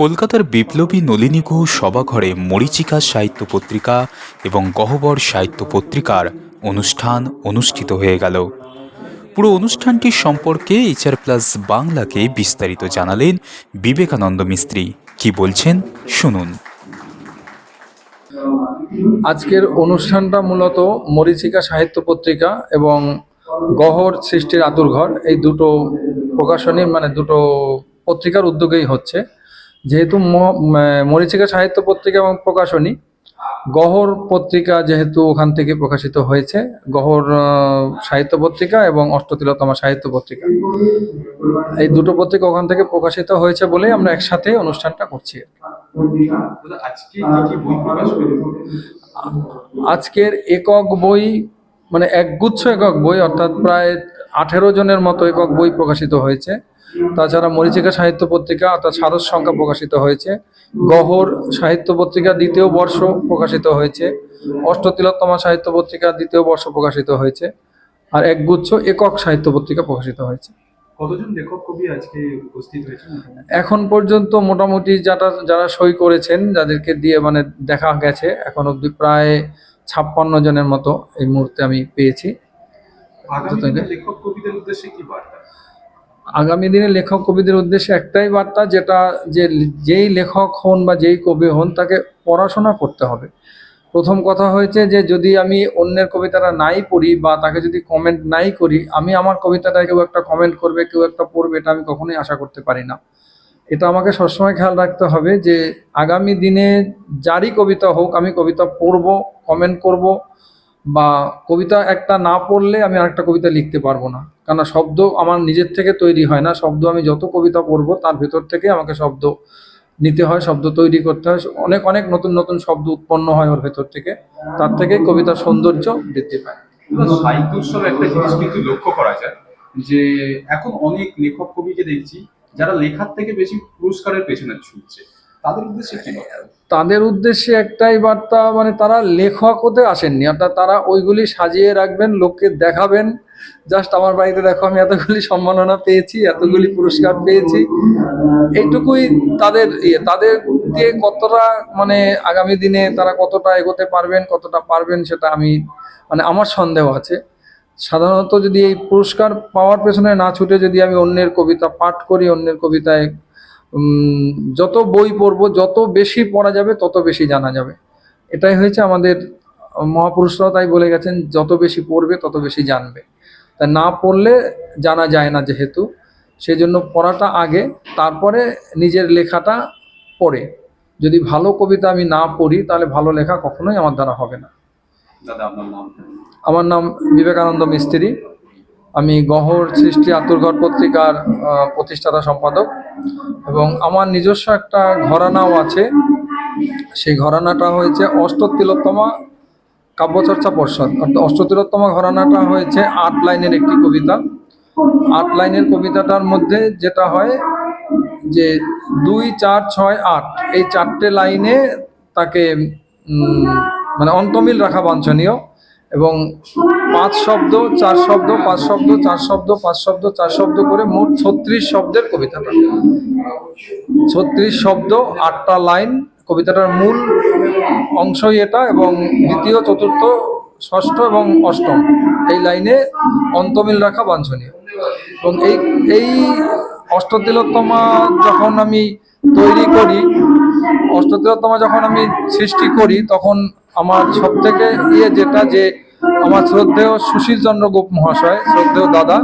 কলকাতার বিপ্লবী নলিনী সভাঘরে মরিচিকা সাহিত্য পত্রিকা এবং গহ্বর সাহিত্য পত্রিকার অনুষ্ঠান অনুষ্ঠিত হয়ে গেল। পুরো অনুষ্ঠানটি সম্পর্কে এইচআর প্লাস বাংলাকে বিস্তারিত জানালেন বিবেকানন্দ মিস্ত্রি। কি বলছেন, শুনুন। আজকের অনুষ্ঠানটা মূলত মরীচিকা সাহিত্য পত্রিকা এবং গহর সৃষ্টির আতুরঘর এই দুটো প্রকাশনী মানে দুটো পত্রিকার উদ্যোগেই হচ্ছে। যেহেতু ম- ম- সাহিত্য পত্রিকা এবং প্রকাশনী, গহর পত্রিকা যেহেতু ওখান থেকে প্রকাশিত হয়েছে, গহর সাহিত্য পত্রিকা এবং অষ্টতিলতমা সাহিত্য পত্রিকা। এই দুটো পত্রিকা ওখান থেকে প্রকাশিত হয়েছে বলেই আমরা একসাথে অনুষ্ঠানটা করছি আজকের একক বই মানে একগুচ্ছ একক বই, অর্থাৎ প্রায় আঠেরো জনের মতো একক বই প্রকাশিত হয়েছে। তাছাড়া মরিচিকা সাহিত্য পত্রিকা অর্থাৎ সারস সংখ্যা প্রকাশিত হয়েছে। গহর সাহিত্য পত্রিকা দ্বিতীয় বর্ষ প্রকাশিত হয়েছে। অষ্টতিলোত্তমা সাহিত্য পত্রিকা দ্বিতীয় বর্ষ প্রকাশিত হয়েছে। আর একগুচ্ছ একক সাহিত্য পত্রিকা প্রকাশিত হয়েছে। এখন পর্যন্ত মোটামুটি যারা যারা সই করেছেন যাদেরকে দিয়ে মানে দেখা গেছে এখন অবধি প্রায় ছাপ্পান্ন জনের মতো এই মুহূর্তে আমি পেয়েছি? দিনে লেখক কবিদের উদ্দেশ্যে কি আগামী দিনে লেখক কবিদের উদ্দেশ্যে একটাই বার্তা, যেটা যে যেই লেখক হন বা যেই কবি হন, তাকে পড়াশোনা করতে হবে। প্রথম কথা হয়েছে যে, যদি আমি অন্যের কবিতাটা নাই পড়ি বা তাকে যদি কমেন্ট নাই করি, আমি আমার কবিতাটা কেউ একটা কমেন্ট করবে, কেউ একটা পড়বে, এটা আমি কখনোই আশা করতে পারি না। এটা আমাকে সবসময় খেয়াল রাখতে হবে যে, আগামী দিনে যারই কবিতা হোক, আমি কবিতা পড়ব কমেন্ট করব বা কবিতা একটা না পড়লে আমি আরেকটা কবিতা লিখতে পারব না। কেননা শব্দ আমার নিজের থেকে তৈরি হয় না। শব্দ আমি যত কবিতা পড়ব, তার ভেতর থেকে আমাকে শব্দ নিতে হয়, শব্দ তৈরি করতে হয়। অনেক অনেক নতুন নতুন শব্দ উৎপন্ন হয় ওর ভেতর থেকে। তার থেকে কবিতার সৌন্দর্য বৃদ্ধি পায়। সাহিত্য একটা জিনিস কিন্তু লক্ষ্য করা যায়, যে এখন অনেক লেখক কবিকে দেখছি, যারা লেখার থেকে বেশি পুরস্কারের পেছনে ছুটছে। তাদের উদ্দেশ্যে? তাদের উদ্দেশ্যে একটাই বার্তা মানে তারা লেখক হতে আসেননি। অর্থাৎ তারা ওইগুলি সাজিয়ে রাখবেন, লোককে দেখাবেন। জাস্ট আমার বাড়িতে দেখো, আমি এতগুলি সম্মাননা পেয়েছি, এতগুলি পুরস্কার পেয়েছি। এইটুকুই তাদের ইয়ে। তাদের দিয়ে কতটা মানে আগামী দিনে তারা কতটা এগোতে পারবেন, কতটা পারবেন সেটা আমি মানে আমার সন্দেহ আছে। সাধারণত যদি এই পুরস্কার পাওয়ার পেছনে না ছুটে যদি আমি অন্যের কবিতা পাঠ করি, অন্যের কবিতায় যত বই পড়ব যত বেশি পড়া যাবে তত বেশি জানা যাবে। এটাই হয়েছে আমাদের মহাপুরুষরাও তাই বলে গেছেন যত বেশি পড়বে তত বেশি জানবে। তা না পড়লে জানা যায় না যেহেতু সেই জন্য পড়াটা আগে তারপরে নিজের লেখাটা পড়ে। যদি ভালো কবিতা আমি না পড়ি তাহলে ভালো লেখা কখনোই আমার দ্বারা হবে না। আমার নাম বিবেকানন্দ মিস্ত্রি। আমি গহর সৃষ্টি আতুরঘর পত্রিকার প্রতিষ্ঠাতা সম্পাদক। এবং আমার নিজস্ব একটা ঘরানাও আছে। সেই ঘরানাটা হয়েছে অষ্টতিলোত্তমা কাব্যচর্চা পর্ষদ। অর্থাৎ অষ্টতিলোত্তমা ঘরানাটা হয়েছে আট লাইনের একটি কবিতা। আট লাইনের কবিতাটার মধ্যে যেটা হয় যে দুই, চার, ছয়, আট, এই চারটে লাইনে তাকে মানে অন্তমিল রাখা বাঞ্ছনীয়। এবং পাঁচ শব্দ, চার শব্দ, পাঁচ শব্দ, চার শব্দ, পাঁচ শব্দ, চার শব্দ করে মোট ছত্রিশ শব্দের কবিতাটা। ছত্রিশ শব্দ, আটটা লাইন। কবিতাটার মূল অংশই এটা এবং দ্বিতীয়, চতুর্থ, ষষ্ঠ এবং অষ্টম। এই লাইনে অন্তমিল রাখা বাঞ্ছনীয়। এবং এই এই অষ্টতিলোত্তমা যখন আমি তৈরি করি, অষ্টতিলোত্তমা যখন আমি সৃষ্টি করি, তখন আমার সব থেকে ইয়ে যেটা যে আমার শ্রদ্ধেয় সুশীল চন্দ্র গোপ মহাশয়, শ্রদ্ধেয় দাদা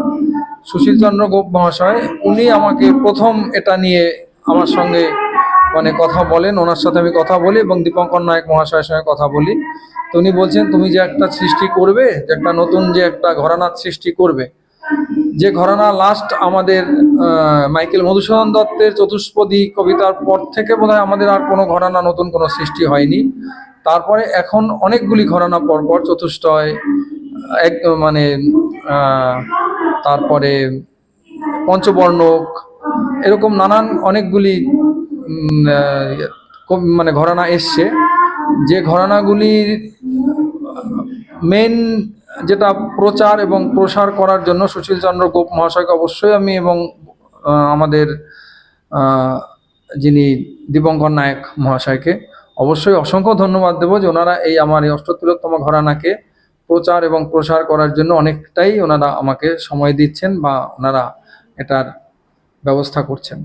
সুশীল চন্দ্র গোপ মহাশয়, উনি আমাকে প্রথম এটা নিয়ে আমার সঙ্গে মানে কথা বলেন, ওনার সাথে আমি কথা বলি এবং দীপঙ্কর নায়ক মহাশয়ের সঙ্গে কথা বলি। তো উনি বলছেন, তুমি যে একটা সৃষ্টি করবে, যে একটা নতুন যে একটা ঘরানার সৃষ্টি করবে, যে ঘরানা লাস্ট আমাদের মাইকেল মধুসূদন দত্তের চতুষ্পদী কবিতার পর থেকে বোধহয় আমাদের আর কোনো ঘরানা নতুন কোনো সৃষ্টি হয়নি। তারপরে এখন অনেকগুলি ঘরানা পরপর, চতুষ্টয়, এক মানে তারপরে পঞ্চবর্ণক, এরকম নানান অনেকগুলি মানে ঘরানা এসছে। যে ঘরানাগুলির মেন যেটা প্রচার এবং প্রসার করার জন্য সুশীল চন্দ্র গোপ মহাশয়কে অবশ্যই আমি এবং আমাদের যিনি দীপঙ্কর নায়ক মহাশয়কে অবশ্যই অসংখ্য ধন্যবাদ দেবো যে ওনারা এই আমার এই অষ্টতিলোত্তম ঘরানাকে প্রচার এবং প্রসার করার জন্য অনেকটাই ওনারা আমাকে সময় দিচ্ছেন বা ওনারা এটার ব্যবস্থা করছেন।